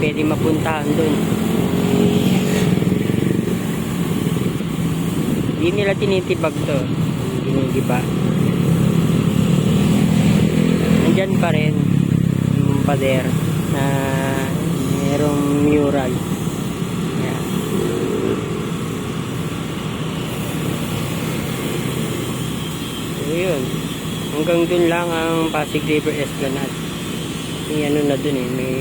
pwede mapuntahan dun. Hindi nila tinitibag to. Ginigiba. Nandyan pa rin yung pader na merong mural. Yan. So yun. Hanggang dun lang ang Pasig River Esplanade. May ano na dun eh. May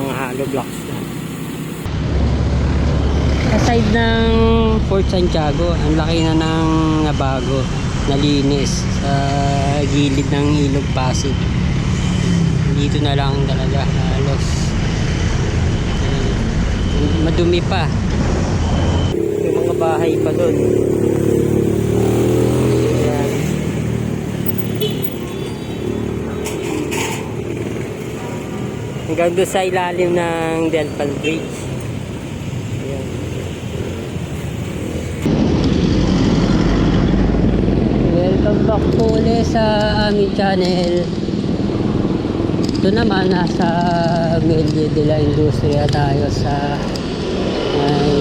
mga hollow blocks na. Aside ng Fort Santiago, ang laki na ng nabago, nalinis sa gilid ng Ilog Pasig. Dito na lang talaga halos. eh, madumi pa. Yung mga bahay pa doon. Hanggang doon sa ilalim ng Delpal Bridge. Welcome back po ulit sa aming channel. Ito naman, nasa Medio de la Industria tayo sa may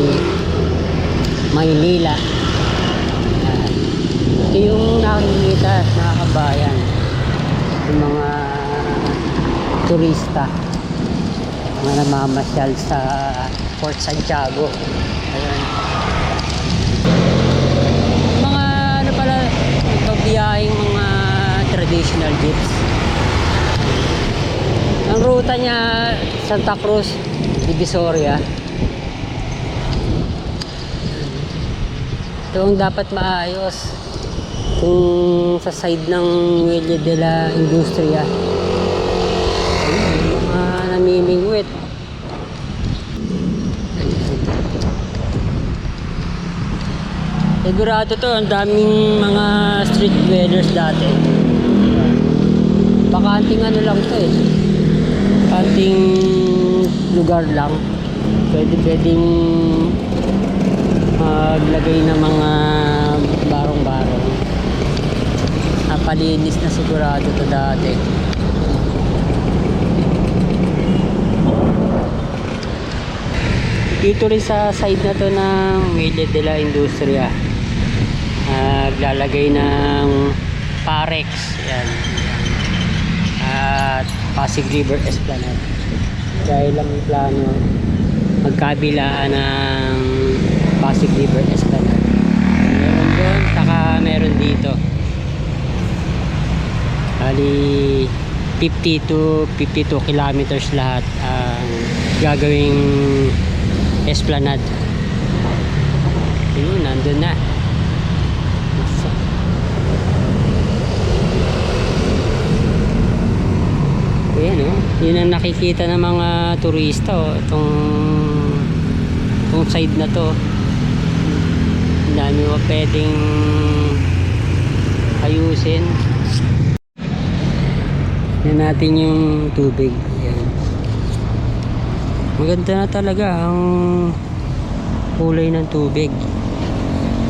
Maynila. Ito yung nakikita mga kabayan. Yung mga turista mga namamasyal sa Port Santiago. Ayan. Mga ano pala, pagbiyahing mga traditional jeeps. Ang ruta niya Santa Cruz, Divisoria. Ito ang dapat maayos kung sa side ng Villa de la Industria. Ayun, mga namimingwit. Sigurado to, ang daming mga street dwellers dati. Bakanting ano lang to eh. Bakanting lugar lang. Pwede pwedeng maglagay ng mga barong-barong. Napalinis na sigurado to dati. Dito rin sa side na to ng Villa de la Industria. Naglalagay ng Parex. Yan. At Pasig River Esplanade. Dahil lang plano magkabilaan ng Pasig River Esplanade. Meron doon, saka meron dito. Bali 50 to 52 kilometers lahat ang gagawing Esplanade. Yun, nandun na. Ayan oh. Yun ang nakikita ng mga turista oh. Itong, itong side na to. Ang dami mo pwedeng ayusin. Yan natin yung tubig. Ayan. Maganda na talaga ang kulay ng tubig.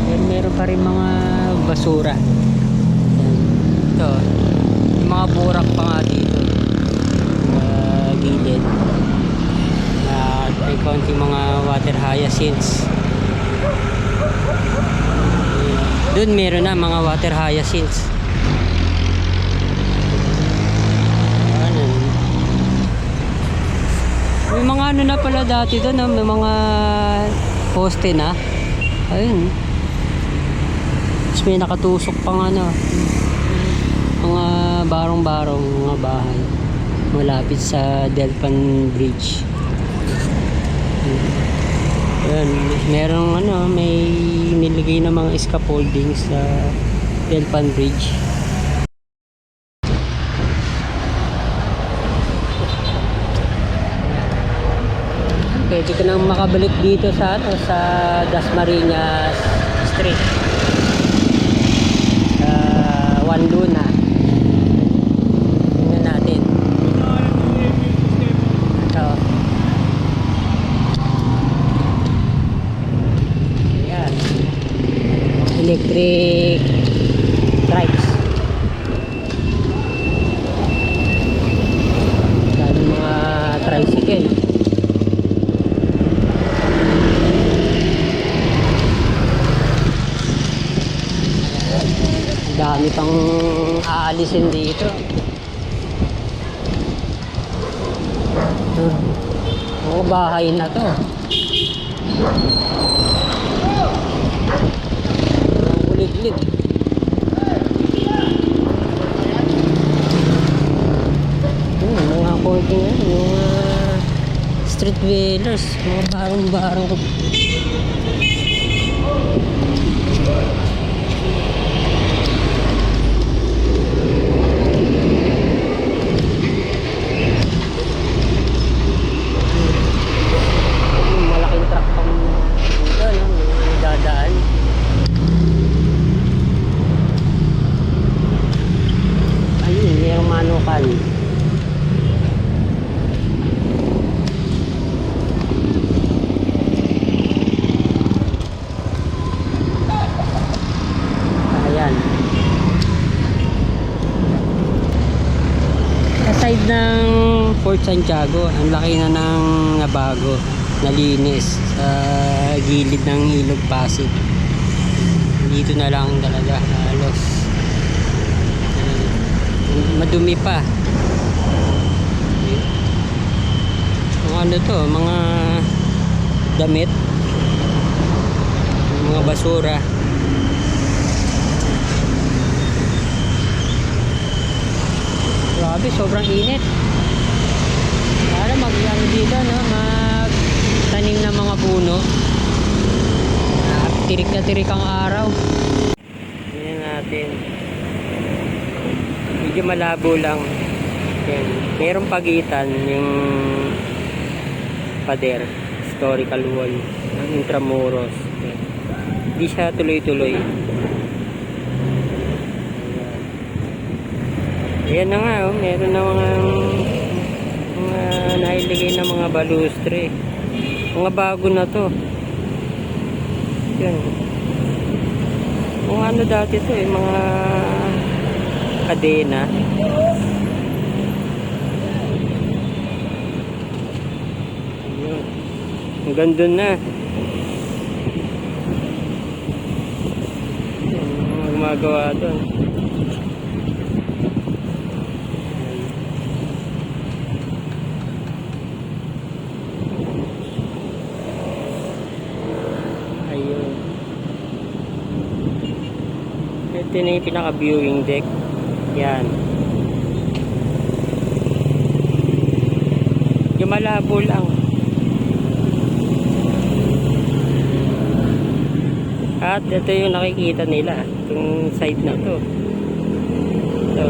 Pero meron pa rin mga basura. Ayan. Ito, yung mga burak pa nga dito. Sa gilid. At may konting mga water hyacinths. Doon meron na mga water hyacinths. Ano? May mga ano na pala dati doon, no? may mga poste na. Ayun. Tapos may nakatusok pang ano, mga barong-barong mga bahay malapit sa Delpan Bridge. Ayun, merong ano, may nilagay na mga scaffolding sa Delpan Bridge. Pwede ka nang makabalik dito sa ano, sa Dasmariñas Street. Sa Juan Luna. Tingnan natin. Ito. Ayan. Electric trikes. Dami mga tricycle. pang aalisin dito. Ito. Oo, bahay na to. Kuliglig. Hmm, mga konting ano, mga street dwellers, mga barong-barong. Yung malaking truck pang dito, no? May dadaan. Ayun, mayroong manukan. Ayan. Sa side ng Fort Santiago, ang laki na ng nabago, nalinis sa gilid ng Ilog Pasig. Dito na lang talaga halos. Eh, Madumi pa. Mga ano to, mga damit, mga basura. Grabe, sobrang init. Para mag ano dito, no? Mag tanim ng mga puno. Ah, tirik na tirik ang araw. Tingnan natin. Medyo malabo lang. Yan. Merong pagitan yung pader. Historical wall ng Intramuros. Yan. Hindi siya tuloy-tuloy. Ayan na nga, oh. meron na mga mga nailigay na mga balustre. Mga bago na to. Yan. Mga ano dati to eh, mga kadena. Ayun. Hanggang dun na. Mga gumagawa doon. Ayun. Yung pinaka-viewing deck. Yan. Yung malabo lang. At ito yung nakikita nila. Itong side na to. Ito.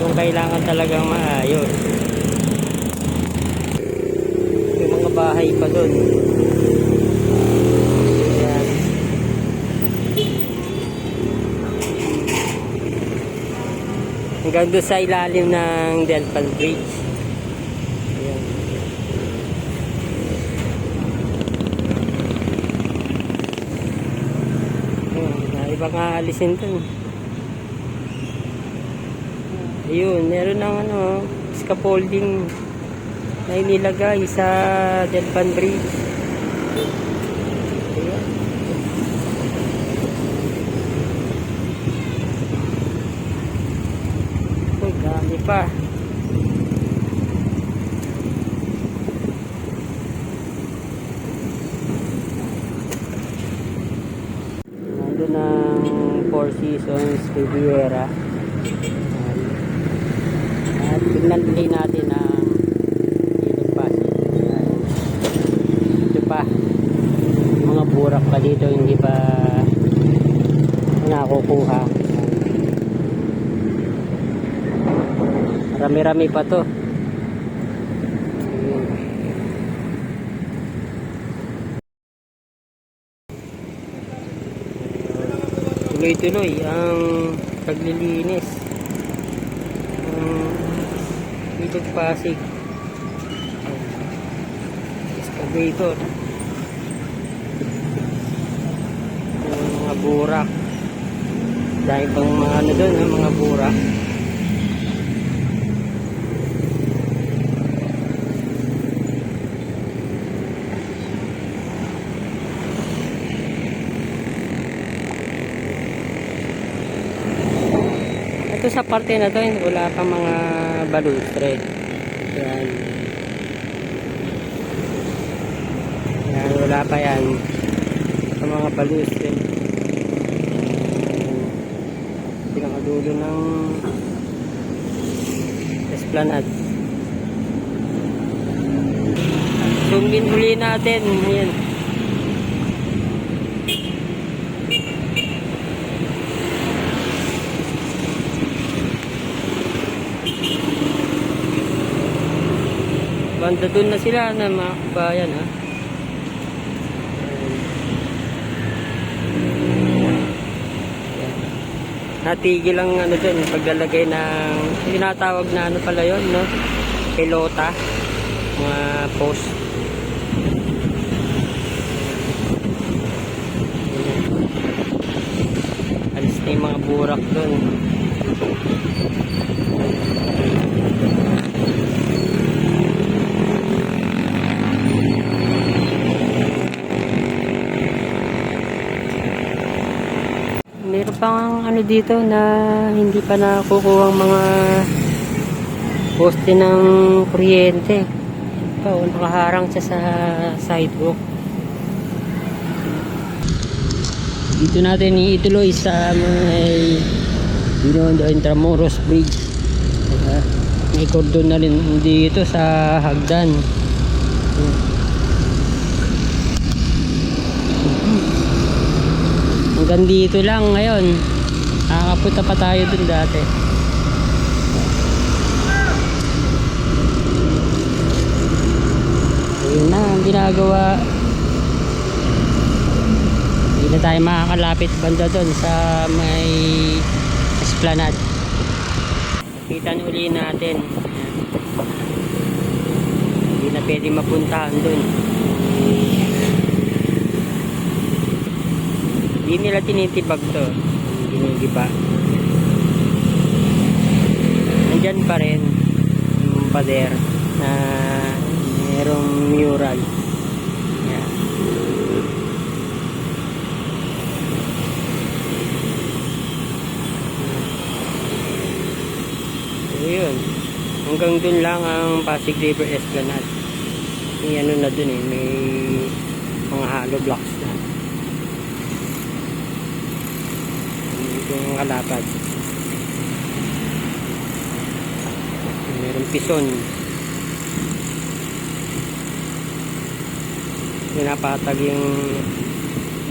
Kung kailangan talagang maayos. May mga bahay pa doon. Ayan. Hanggang doon sa ilalim ng Delpan Bridge. Ayan. Ayan, iba nga alisin doon. Ayun, meron ng ano, scaffolding na inilagay sa Delpan Bridge. Ayun. Uy, dami pa. Nandun ang Four Seasons Riviera. Ayan. At tignan din natin ang ilog pasig. Ayan. Ito pa. Mga burak pa dito hindi pa nakukuha. Rami-rami pa to. Tuloy-tuloy ang paglilinis ng ilog pasig. Excavator. Yung mga burak dahil pang mga ano doon ang mga bura. Ito sa parte na to wala pa mga balustre yan. Yan wala pa yan. Sa mga balustre Pinakadulo ng esplanade. Zoom in uli natin. Ayan. Banda dun na sila na mga kabayan ha. Natigil ang ano dun, paglalagay ng tinatawag na ano pala yon no? Pelota. Mga post. Alis na yung mga burak dun. Pang ano dito na hindi pa nakukuha ang mga poste ng kuryente. Oh, nakaharang siya sa sidewalk. Dito natin ituloy sa may Binondo Intramuros Bridge. May cordon na rin dito sa hagdan. Hanggang dito lang ngayon. Nakakapunta pa tayo dun dati. Ayun na ang ginagawa. Hindi na tayo makakalapit banda dun sa may esplanade. Kitan uli natin. Hindi na pwede mapuntahan dun. Hindi nila tinitibag to. Ginigiba. Nandyan pa rin yung pader na merong mural. Yan. So. Hanggang dun lang ang Pasig River Esplanade. May ano na dun eh. May mga hollow blocks na. Ito yung kalapad. Meron pison. Pinapatag yung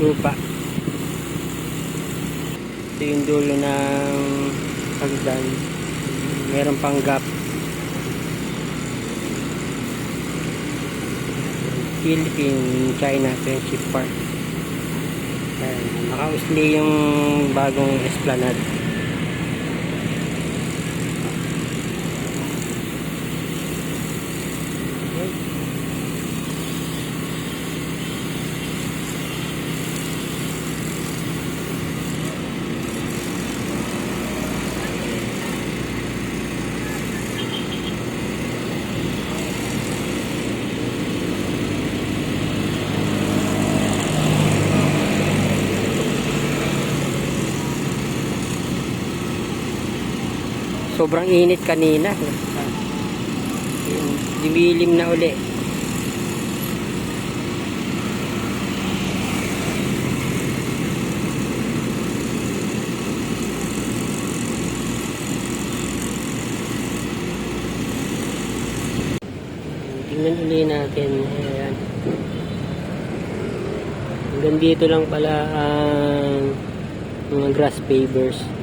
lupa. Ito yung dulo ng hagdan. Meron pang gap. Philippine China Friendship Park. Ayan, nakausli yung bagong esplanade. Sobrang init kanina. Dimilim na uli. Tingnan uli natin. Ayan. Hanggang dito lang pala ang mga grass pavers.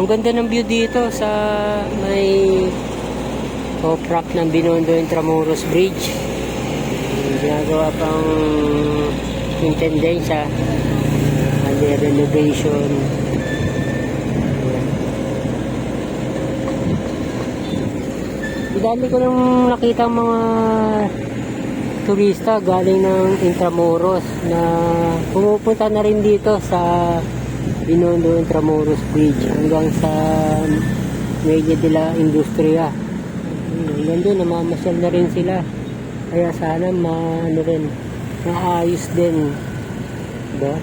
Ang ganda ng view dito sa may top rock ng Binondo Intramuros Bridge. Ginagawa pang intendensya under renovation. Dami ko nang nakita mga turista galing ng Intramuros na pumupunta na rin dito sa Binondo Intramuros Bridge hanggang sa Media de la Industria. Hanggang doon, namamasyal na rin sila. Kaya sana ma ano rin, maayos din. Diba?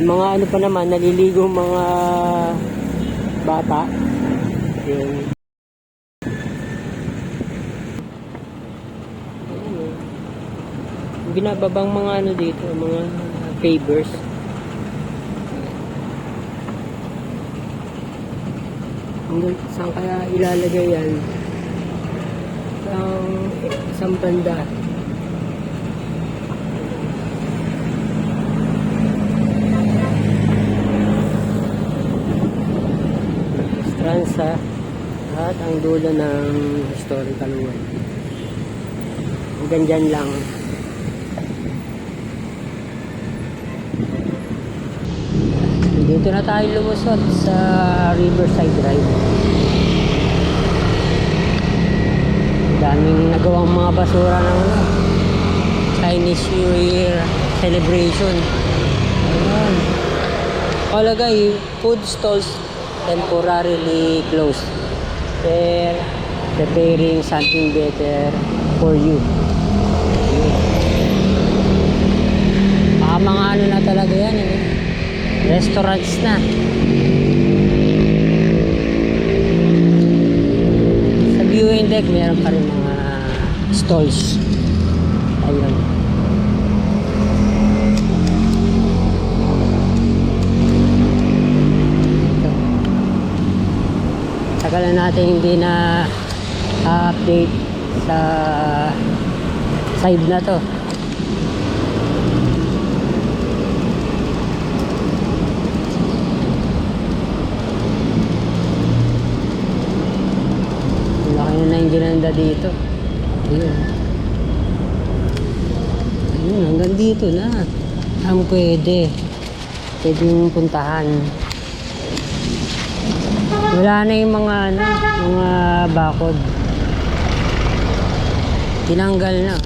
Yung mga ano pa naman, naliligo mga bata. Eh. Yung Binababang mga ano dito, mga favors. Hanggang saan kaya ilalagay yan? Isang, isang banda. Stranza at ang dulo ng historical wall. Hanggang dyan lang. Dito na tayo lumusot sa Riverside Drive. Daming nagawang mga basura ng ano, Chinese New Year celebration. Ayan. Kalagay, food stalls temporarily closed. They're preparing something better for you. Ah, mga ano na talaga yan. Eh. Restaurants na. Sa viewing deck, meron pa rin mga stalls. Ayun. Ito. Tagal na natin hindi na update sa side na to. Laki na yung ginanda dito. Ayun. Ayun, hanggang dito na. Ang pwede. Pwede yung puntahan. Wala na yung mga ano, mga bakod. Tinanggal na.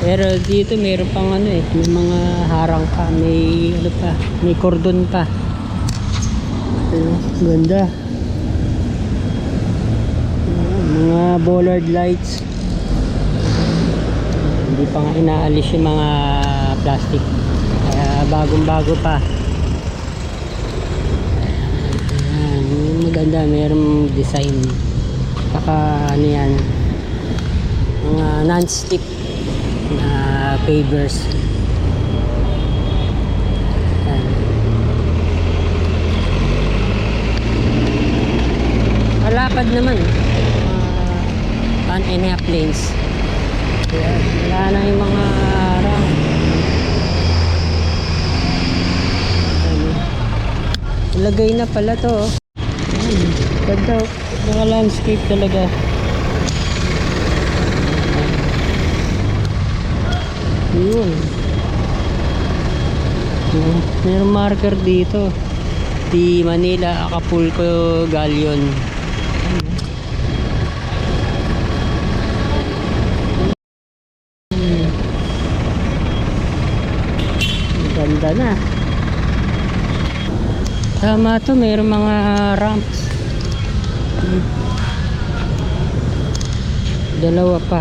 Pero dito meron pang ano eh, may mga harang pa, may ano pa, may cordon pa. Ayun, ganda. Mga bollard lights. Hindi pa nga inaalis yung mga plastic. Kaya bagong bago pa. Ayan, maganda, mayroong design. Saka ano yan, mga non-stick na pavers. Malapad naman. Uh, one and a half lanes. Kaya wala na yung mga. Ano. Lagay na pala to. Ayan. Ganda. oh. Mga landscape talaga. Yun. Yun. Mayroong marker dito. Di Manila, Acapulco, Galion. Hmm. Ang Ganda na. Tama to, mayroong mga ramps. Hmm. Dalawa pa.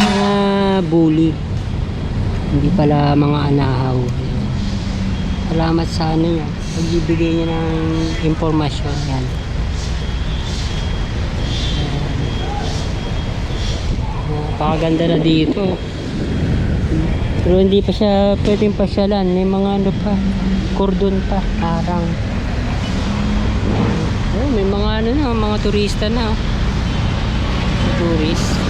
Mga bully. Hindi pala mga anahaw. Salamat sa ano niya. Pagbibigay niya ng impormasyon yan. Napakaganda na dito. Pero hindi pa siya pwedeng pasyalan. May mga ano pa, cordon pa, arang. Oh, may mga ano na, mga turista na. Tourist.